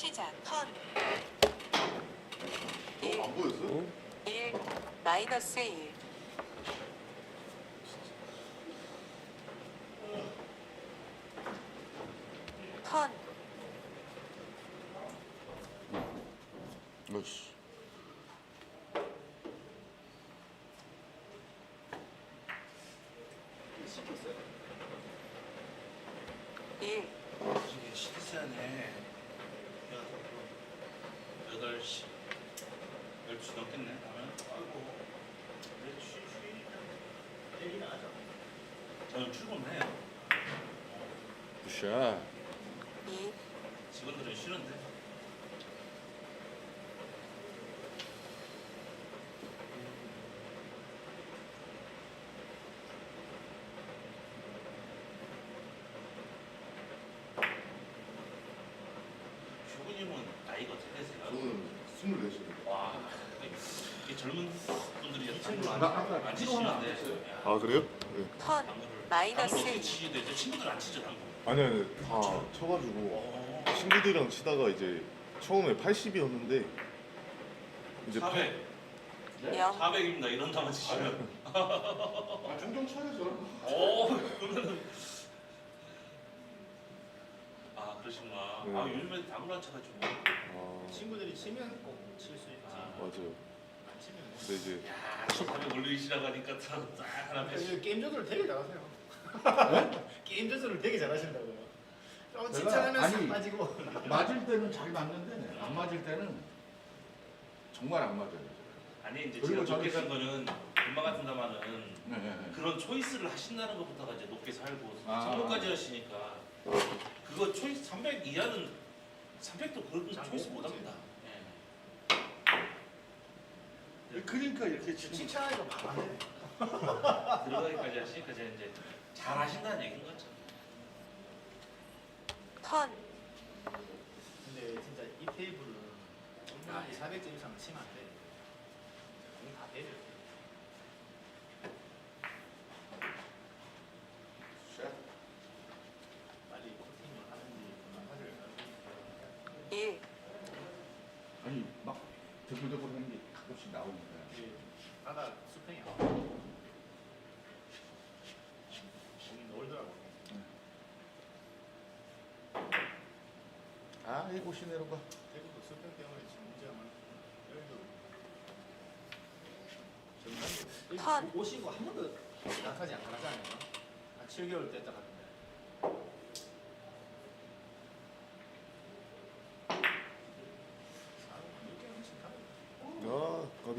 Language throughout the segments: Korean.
시작. 턴. 어, 안 보였어? 1 마이너스 1 턴 어이씨. 시켰어요. 1 이게 시간에 8시 12시 넘겠네 하면 아이고 내일 쉬, 쉬 얘기는 하죠. 저는 출근해요 굿샷. 2 직원들은 쉬는데 휴구님은 나이가 어떻게 되세요? 저는 스물넷입니다. 와 이 젊은 분들이 이 친구는 안, 치시는데 아 그래요? 네. 턴 당구를 마이너스. 치시는데 이제 친구들 안 당구 아니 아니 다 쳐가지고 어, 친구들이랑 치다가 이제 처음에 80이었는데 이제 400 0 400입니다 이런 다만 치시면 아 종종 쳐야죠. 오 그러면은 아 그러시구나 네. 아 요즘에 당구를 쳐가지고 아 친구들이 치면 꼭 칠 수 있지. 아. 맞아요. 안 치면 뭐. 근데 이제 야400 올리기 시작하니까 딱 하나 그 뺐어 게임 조절을 되게 잘하세요. 게임 조절을 되게 잘하신다고요. 좀 칭찬하면 싹 아니, 빠지고. 맞을 때는 잘 맞는데 안 맞을 때는 정말 안 맞아요. 아니 이제 그리고 제가 높게 저기- 산 거는 금방 같은 다마는 네, 네, 네. 그런 초이스를 하신다는 것부터가 이제 높게 살고 아. 성공까지 하시니까 그거 초이스 300 이하는 300도 그런 잘 초이스 못 못 합니다 그러니까 이렇게 칭찬하니까 말하네. 들어가기까지 하시니까 제가 이제 잘 하신다는 얘기인 거죠 턴 근데 진짜 이 테이블은 충분히 400점 이상 치면 안 돼. 공이 다 때려. 샷. 빨리 코팅을 하는지 하는지. 1 아니 막 드글드글 하는 게 가끔씩 나오니까. 이게 바다 수평이 안 놀더라고. 아 이곳 시내로 가. 대구도 수평 때문에 지금 문제가 많고 여기도 턴. 전반도 오시고 한 번도 낙하지 안 가잖아요. 한 7개월 됐다 갔는데. 사람 몇 개월씩 가요. 아 까비.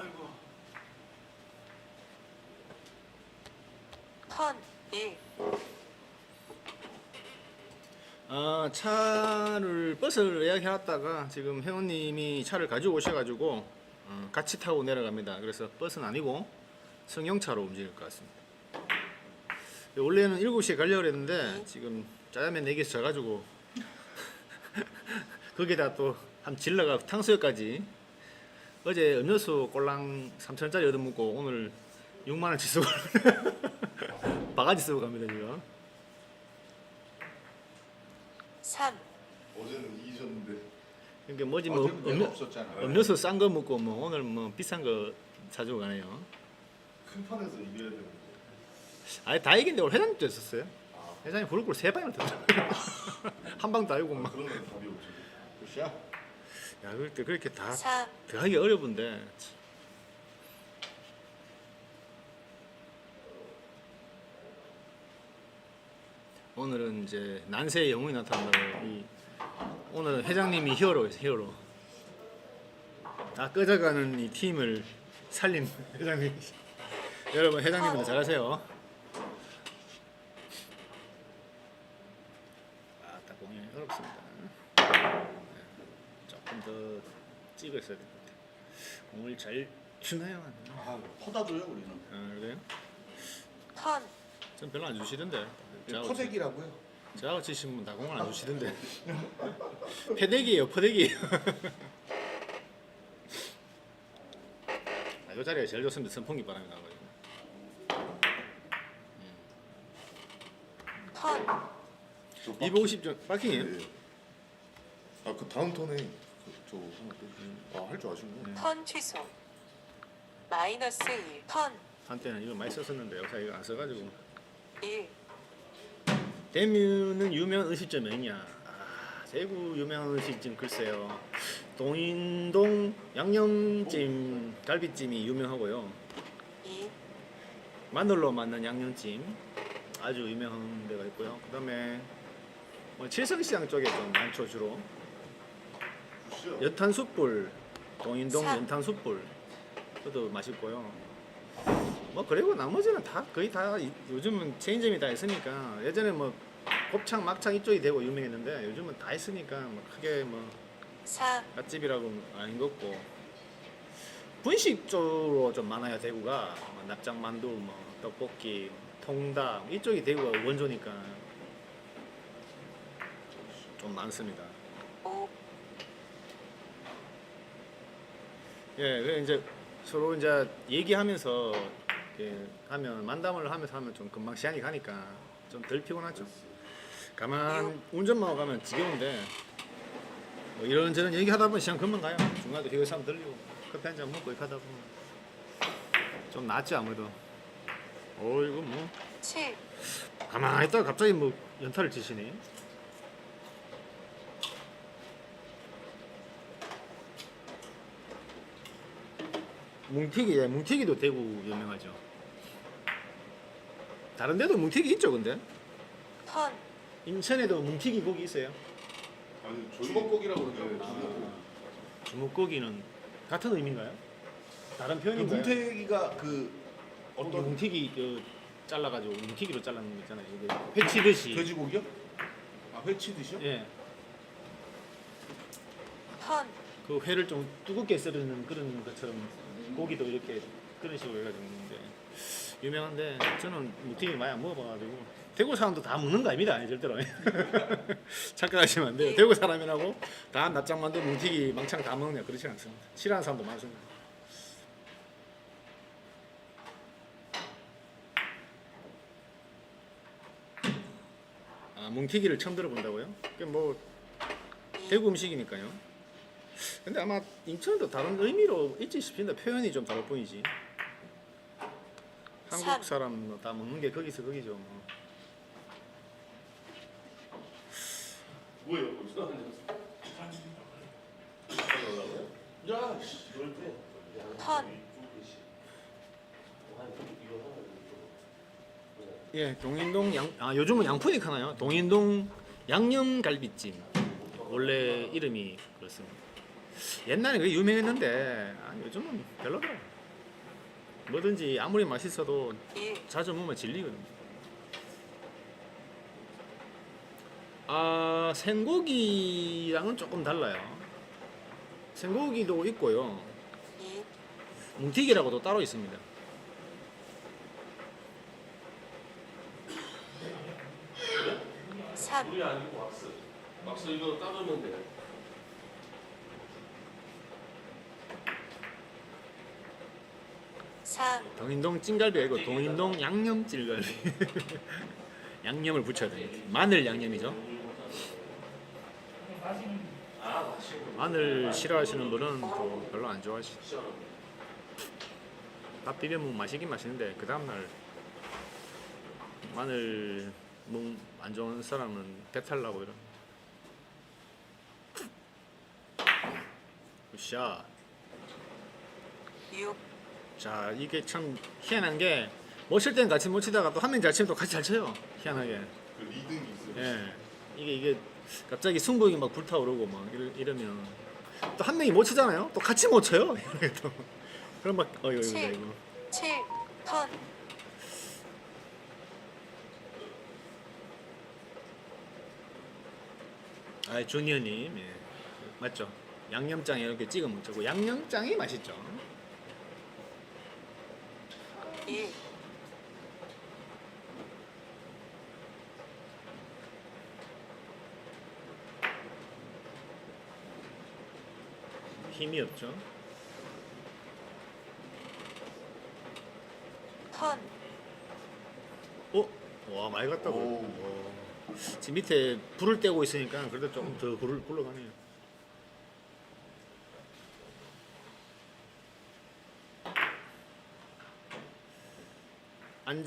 아이고 턴 1 아, 차를 버스를 예약해놨다가 지금 회원님이 차를 가지고 오셔가지고 어, 같이 타고 내려갑니다. 그래서 버스는 아니고 승용차로 움직일 것 같습니다. 원래는 7시에 가려고 했는데 지금 짜장면 4개씩 져가지고 거기다 또 한 질러가 탕수육까지 어제 음료수 꼴랑 3천원짜리 얻어먹고 오늘 6만원치 쓰고 바가지 쓰고 갑니다 지금 3 어제는 이기셨는데 그러니까 뭐지 뭐 어제는 내가 음료, 없었잖아. 음료수 싼 거 먹고 뭐 오늘 뭐 비싼 거 사주고 가네요. 큰 판에서 이겨야 되는데. 아니 다 이긴데 오늘 회장님도 했었어요. 회장님 부를 걸세 방이나 떴더라고요. 한 방도 아니고 막. 그러면 답이 없죠. 샷. 야 그렇게 그렇게 다 3 더하기 어려운데. 참. 오늘은 이제 난세의 영웅이 나타난다고 이 오늘 회장님이 히어로예요 히어로. 다 꺼져가는 이 팀을 살린 회장님. 여러분 회장님들 잘하세요. 아딱 공이 어렵습니다. 네, 조금 더 찍었어야 될 것 같아요. 공을 잘 주나요? 아 포다도요 우리는. 아 그래요? 턴 전 별로 안 주시던데. 치- 저하고 치신 분다 공을 안 주시던데. 패대기예요, 패대기. 이 자리가 제일 좋습니다. 선풍기 바람이 나가지고. 턴, 저 250점 파킹이에요? 예. 아그 다음 턴에 아할 줄 아시네. 턴 취소. 마이너스 1, 턴 한때는 이거 많이 썼었는데 요새 이거 안 써가지고. 1, 대뮤는 유명 음식점 어디냐? 아, 대구 유명 음식점 글쎄요. 동인동 양념찜 갈비찜이 유명하고요. 2, 마늘로 만든 양념찜 아주 유명한 데가 있고요. 그다음에 뭐 칠성시장 쪽에 좀 많죠 주로. 연탄숯불 동인동 참. 연탄숯불 그것도 맛있고요. 뭐 그리고 나머지는 다 거의 다 이- 요즘은 체인점이 다 있으니까 예전에 뭐 곱창 막창 이쪽이 되고 유명했는데 요즘은 다 있으니까 뭐 크게 뭐 4, 맛집이라고 아닌 것 같고 분식 쪽으로 좀 많아요 대구가 뭐 납작만두 뭐 떡볶이 통닭 이쪽이 대구가 원조니까 좀 많습니다. 5, 예, 그래 이제 서로 이제 얘기하면서 이렇게 하면 만담을 하면서 하면 좀 금방 시간이 가니까 좀 덜 피곤하죠. 가만 운전만 가면 지겨운데 뭐 이런저런 얘기하다 보면 시간 금방 가요. 중간에 휴게 사람 들리고 커피 한 잔 먹고 이렇게 하다 보면 좀 낫지 아무래도. 어 이거 뭐 7, 가만히 있다가 갑자기 뭐 연타를 치시네. 뭉티기, 예, 뭉티기도 대구 유명하죠. 다른 데도 뭉티기 있죠, 근데? 턴, 인천에도 뭉티기 고기 있어요. 아니 주먹고기라고 그러죠. 네, 주먹고기. 주먹고기는 같은 의미인가요? 다른 그 표현인가요? 문태기가 그 어떤 어떤 뭉티기 그 잘라가지고 뭉티기로 잘라는 거 있잖아요. 이게 회치듯이. 돼지고기요? 아 회치듯이요? 예. 턴, 그 회를 좀 두껍게 썰는 그런 것처럼 고기도 이렇게 그런 식으로 해가지고 먹는데. 유명한데 저는 무튀기 많이 안 먹어봐가지고 대구 사람도 다 먹는 거 아닙니다 절대로. 착각하시면 안 돼요. 대구 사람이라고 다 납작만두 뭉튀기 망창 다 먹냐 그렇지 않습니다. 싫어하는 사람도 많습니다. 아 뭉튀기를 처음 들어본다고요? 그뭐 대구 음식이니까요 근데 아마 인천도 다른 의미로 있지 싶습니다. 표현이 좀 다를 뿐이지. 참. 한국 사람 다 먹는 게 거기서 거기죠. 뭐. 뭐예요? 야, 씨, 이럴 때. 턴, 예, 동인동 양, 아 요즘은 양푼이 하나요? 동인동 양념갈비찜. 원래 이름이 그렇습니다. 옛날에 그게 유명했는데 아, 요즘은 별로더라. 뭐든지 아무리 맛있어도 1, 자주 먹으면 질리거든요. 아 생고기랑은 조금 달라요. 생고기도 있고요. 2, 뭉티기라고도 따로 있습니다. 삼, 물이 아니고 왁스. 왁스 이거 따르면 돼. 사, 동인동 찐갈비 아니고 동인동 양념 찔갈비. 양념을 붙여야 돼요. 마늘 양념이죠. 마늘 싫어하시는 분은 또 별로 안 좋아하시죠. 밥 비벼 먹으면 맛있긴 맛있는데 그 다음 날 마늘 몸안 좋은 사람은 배탈 나고 이런. 굿샷. 6, 자 이게 참 희한한 게못칠 때는 같이 못 치다가 또 한 명 잘 치면 또 같이 잘 쳐요. 희한하게. 그 리듬이 있어요. 예. 이게 이게 갑자기 승부욕이 막 불타오르고 막 이러, 이러면 또 한 명이 못 치잖아요. 또 같이 못 쳐요. 이렇게 또. 그럼 막 어이구 칠. 이거. 7, 턴, 아 주니어님 예. 맞죠? 양념장에 이렇게 찍어 먹자고 양념장이 맛있죠. 1, 힘이 없죠. 턴, 어? 와 많이 갔다 오. 고 지금 밑에 불을 떼고 있으니까 그래도 조금 더 굴, 굴러가네요.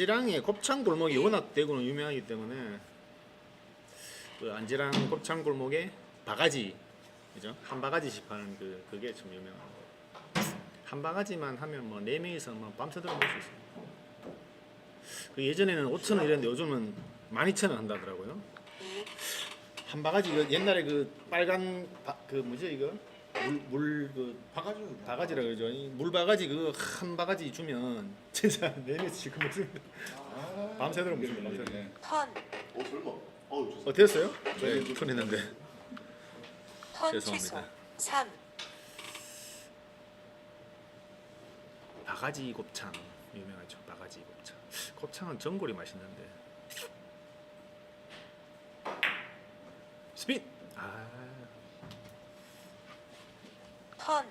안지랑의 곱창 골목이 워낙 대구는 유명하기 때문에 그 안지랑 곱창 골목에 바가지 그죠? 한 바가지씩 파는 그 그게 좀 유명한 한 바가지만 하면 뭐 네 명이서 뭐 밤새도록 먹을 수 있어요. 그 예전에는 5천 원 이랬는데 요즘은 12,000원 한다더라고요. 2, 한 바가지 그 옛날에 그 빨간 바, 그 뭐죠 이거 물물그 바가지. 바가지라 그러죠. 이 물 바가지 그 한 바가지 주면 진짜 내내 지금 무슨 아, 밤새도록 먹습니다, 밤새도록. 네. 턴, 어 설마. 어. 어 됐어요? 네, 톤했는데 턴 취소. 죄송합니다. 3, 바가지 곱창 유명하죠. 바가지 곱창. 곱창은 전골이 맛있는데. 스핀. 아. 턴,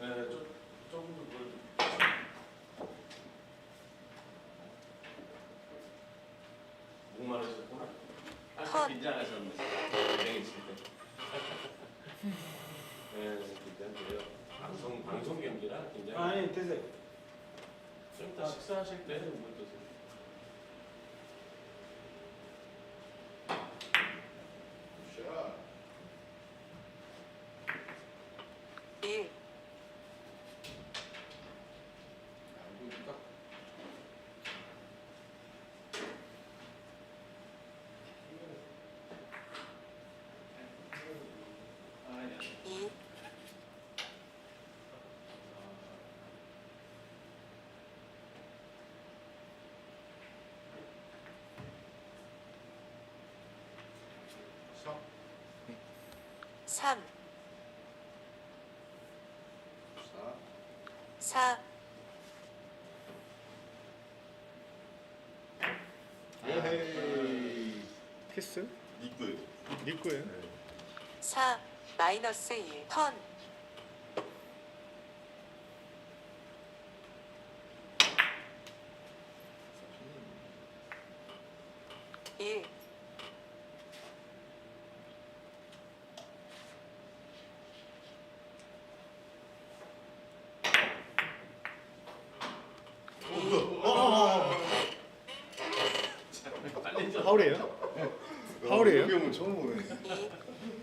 네, 좀 조금 더 그. 목마르셨구나. 아, 컷. 긴장하셨네. 긴장했을 때. 네, 긴장돼요. 방송 방송 경기라 긴장. 아니 되세요. 좀 이따 식사하실 때 뭐 3, 사. 4, 에헤이. 키스? 니꺼예요. 네 거예요. 4, 마이너스 1, 턴, 일, 파울이에요? 파울이에요? 여기 오면 처음 보네.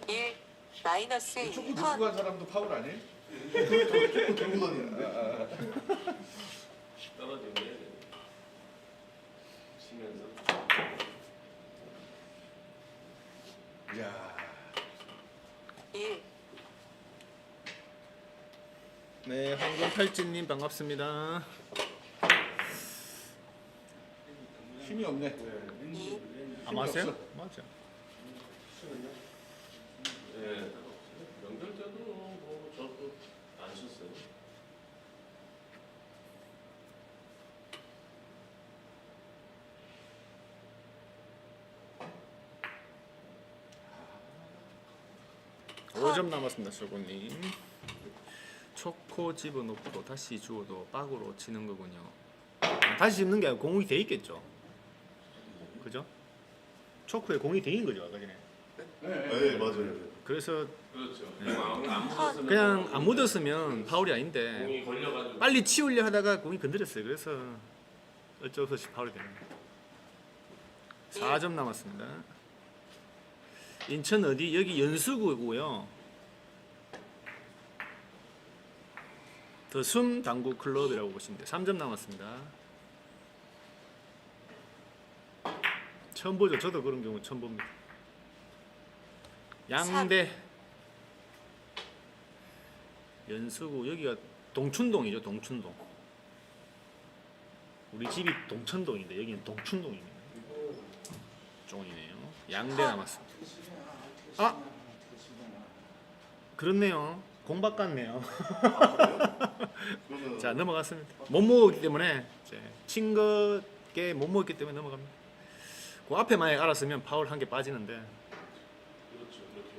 2, 1, 마이너스 1, 축구 턴, 들고 간 사람도 파울 아니에요? 축구 들고 다니는데. 떨어지면 해야 돼. 치면서. 야. 1, 네, 황금 팔찌님 반갑습니다. 힘이 없네. 2, 아 맞아요? 맞아. 네. 명절 때도 뭐 저도 안 쉬었어요. 오 점 남았습니다, 쇼고님. 초코 집어넣고 다시 주워도 빡으로 치는 거군요. 아, 다시 집는 게 아니고 공이 돼 있겠죠. 그죠? 초코에 공이 돼 있는 거죠, 아까 전에. 네 맞아요. 그래서 그렇죠. 안, 안 묻었으면 그냥 안 묻었으면 파울이 아닌데 공이 걸려가지고 빨리 치우려 하다가 공이 건드렸어요. 그래서 어쩔 수 없이 파울이 되는 거예요. 4점 남았습니다. 인천 어디? 여기 연수구고요. 더숨 당구 클럽이라고 보시면 돼요. 3점 남았습니다. 처음 보죠. 저도 그런 경우 처음 봅니다. 양대 연수구 여기가 동춘동이죠. 동춘동. 우리 집이 동천동인데 여기는 동춘동입니다. 쪽이네요. 양대 남았습니다. 아 그렇네요. 공박 같네요. 자 넘어갔습니다. 못 먹었기 때문에 이제 친 것게 못 먹었기 때문에 넘어갑니다. 그 앞에 만약 알았으면 파울 한 개 빠지는데 그렇죠. 그렇게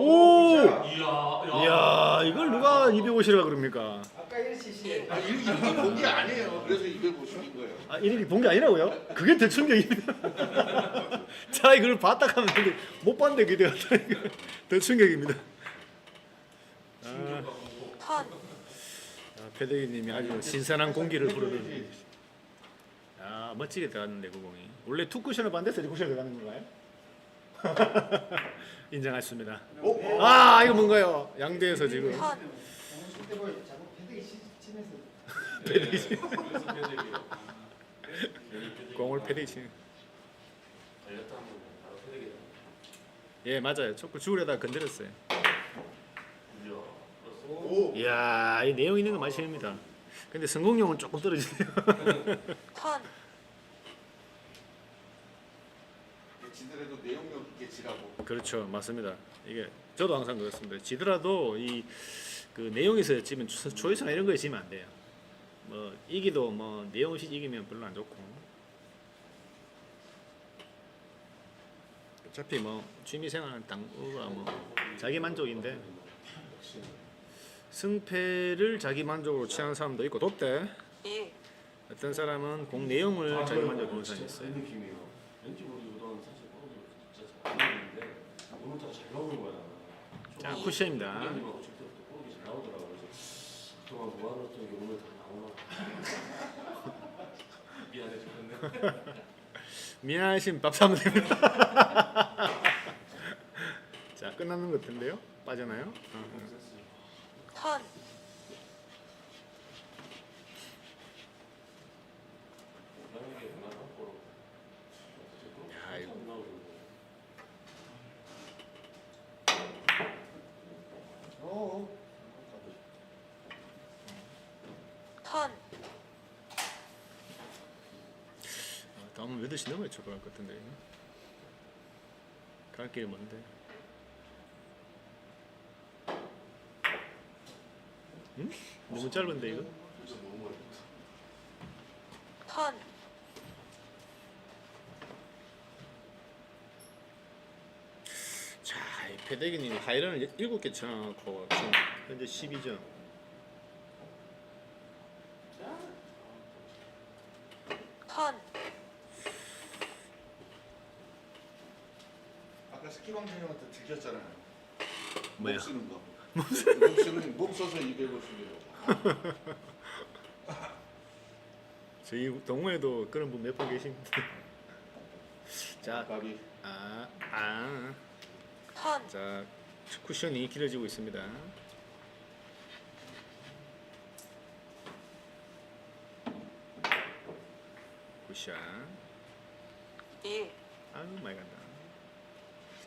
오! 이야, 야. 이야, 이걸 누가 250이라 그럽니까? 아까 1cc. 아 이거 이거 본게 아니에요. 그래서 250인 거예요. 아, 이름이 본 게 아니라고요? 그게 더 충격입니다. 자, 이걸 봤다 하면 되는데 못 봤는데 그게 되었다니까. 더 충격입니다. 아, 턴, 아, 패대기님이 아주 신선한 공기를 부르는. 아, 멋지게 들어갔는데 그 공이. 원래 투 쿠션을 봤는데 쓰리 쿠션 들어가는 건가요? 인정했습니다. 어? 아, 이거 뭔가요? 양대에서 지금. 뭐 그래서 패대기예요. 공을 패대기 치는. 예, 맞아요. 초코 주우려다 건드렸어요. 이야, 이 내용 있는 거 맛입니다. 근데 성공률은 조금 떨어지네요. 턴, 지더라도 내용력 있게 지라고. 그렇죠, 맞습니다. 이게 저도 항상 그렇습니다. 지더라도 이 그 내용에서 지면 초- 초이스나 이런 거에 지면 안 돼요. 뭐 이기도 뭐 내용 없이 이기면 별로 안 좋고. 어차피 뭐 취미생활은 당구가 뭐 자기 만족인데 승패를 자기 만족으로 취하는 사람도 있고 돗대 1, 어떤 사람은 공 내용을 자기 만족으로 사람이 있어요. 그 느낌이에요. 왠지 모르게 사실 뻗어도 진짜 잘 나오는데 거야. 자, 쿠션입니다. 초반에 직접부터 뻗기 잘 나오더라고. 그래서 그동안 모아놨던 게 오늘 다 나오나. 미안해 죽겠네. 미안하신 밥 사면 됩니다. 자 끝나는 것 같은데요? 빠져나요? 턴, 만약에 그만 하고 야, 이거. 안 나오고 어. 턴, 넘어야 출발할 것 같은데. 갈 길이 먼데 응? 너무 짧은데 이거? 턴, 자, 이 패대기님이 하이런을 7개 쳐놓고 지금 현재 12점 턴, 아까 스키방 형한테 들켰잖아요. 뭐야? 몸 쓰는 거. 몸 쓰는 몸 써서 250이라고. 저희 동호회도 그런 분 몇 분 계십니다 자, 가비. 아, 아 턴, 자, 쿠션이 길어지고 있습니다. 쿠션. 1, 아유, 많이 간다.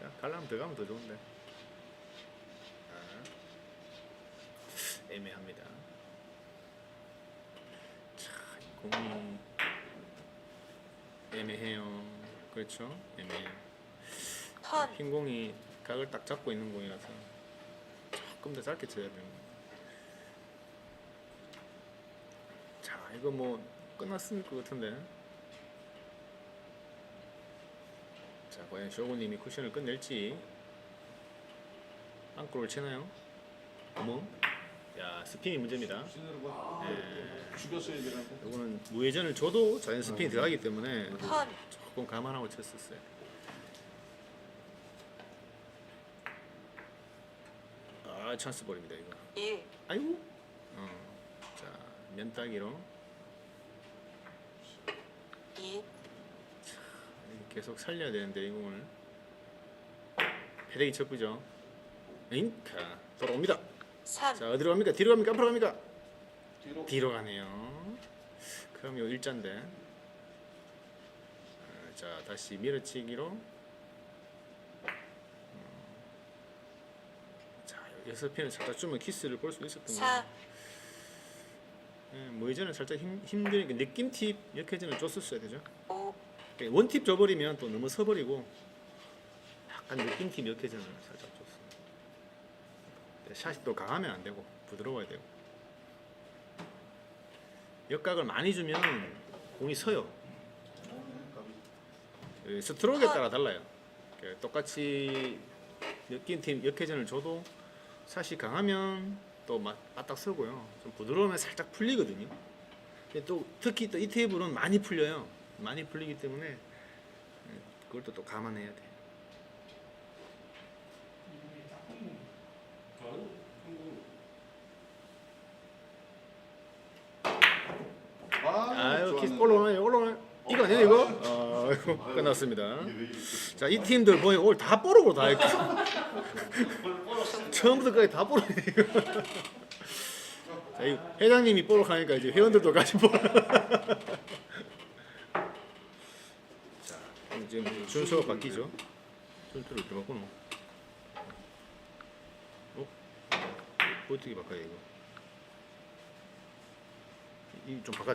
자, 갈라면 더 가면 더 좋은데. 아, 애매합니다. 자, 이 공이 애매해요. 그렇죠? 애매해요. 턴, 흰 공이 각을 딱 잡고 있는 공이라서 조금 더 짧게 쳐야 됩니다. 자, 이거 뭐 끝났을 것 같은데. 과연 쇼구님이 쿠션을 끝낼지. 안골을 치나요? 어머. 야, 스핀이 문제입니다. 신으로 예, 죽였어야. 이거는 무회전을 줘도 자연 스핀이 들어가기 때문에 턴, 조금 감안하고 쳤었어요. 아 찬스 볼입니다 이거. 1, 아이고. 어. 자 면따기로 2, 계속 살려야 되는데 이 공을. 패대기 쳤구죠. 잉카 돌아옵니다. 3, 자 어디로 갑니까? 뒤로 갑니까? 앞으로 갑니까? 뒤로. 뒤로 가네요. 그럼 요 일자인데. 어, 자 다시 밀어치기로. 음. 자 여섯 편을 살짝 주면 키스를 볼 수 있었던 4, 거예요. 예, 뭐 이전에 살짝 힘, 힘드니까 느낌 팁 역회전을 줬었어야 되죠. 5, 그러니까 원팁 줘버리면 또 너무 서버리고 약간 느낌 팁 역회전을 살짝. 근데 샷이 또 강하면 안 되고 부드러워야 되고. 역각을 많이 주면 공이 서요. 예, 스트로크에 따라 달라요. 그 똑같이 엮인 팀 역회전을 줘도 사실 강하면 또 막 바닥 서고요. 좀 부드러우면 살짝 풀리거든요. 또 특히 또 이 테이블은 많이 풀려요. 많이 풀리기 때문에 예, 그걸 또, 또 감안해야 돼. 아, 아유 키스. 올라오나요? 올라오나요? 이거 아니야 이거? 아, 이거 끝났습니다. 자 이 팀들 보니 오늘 다 뽀록으로 다 했고 처음부터까지 다 뽀록. 자, 이 회장님이 뽀록하니까 이제 회원들도 같이 뽀록. 자 그럼 지금 순서가 바뀌죠. 순서를 이렇게 바꾸노. 어? 어떻게 바꿔야 이거? 이 좀 바꿔줘.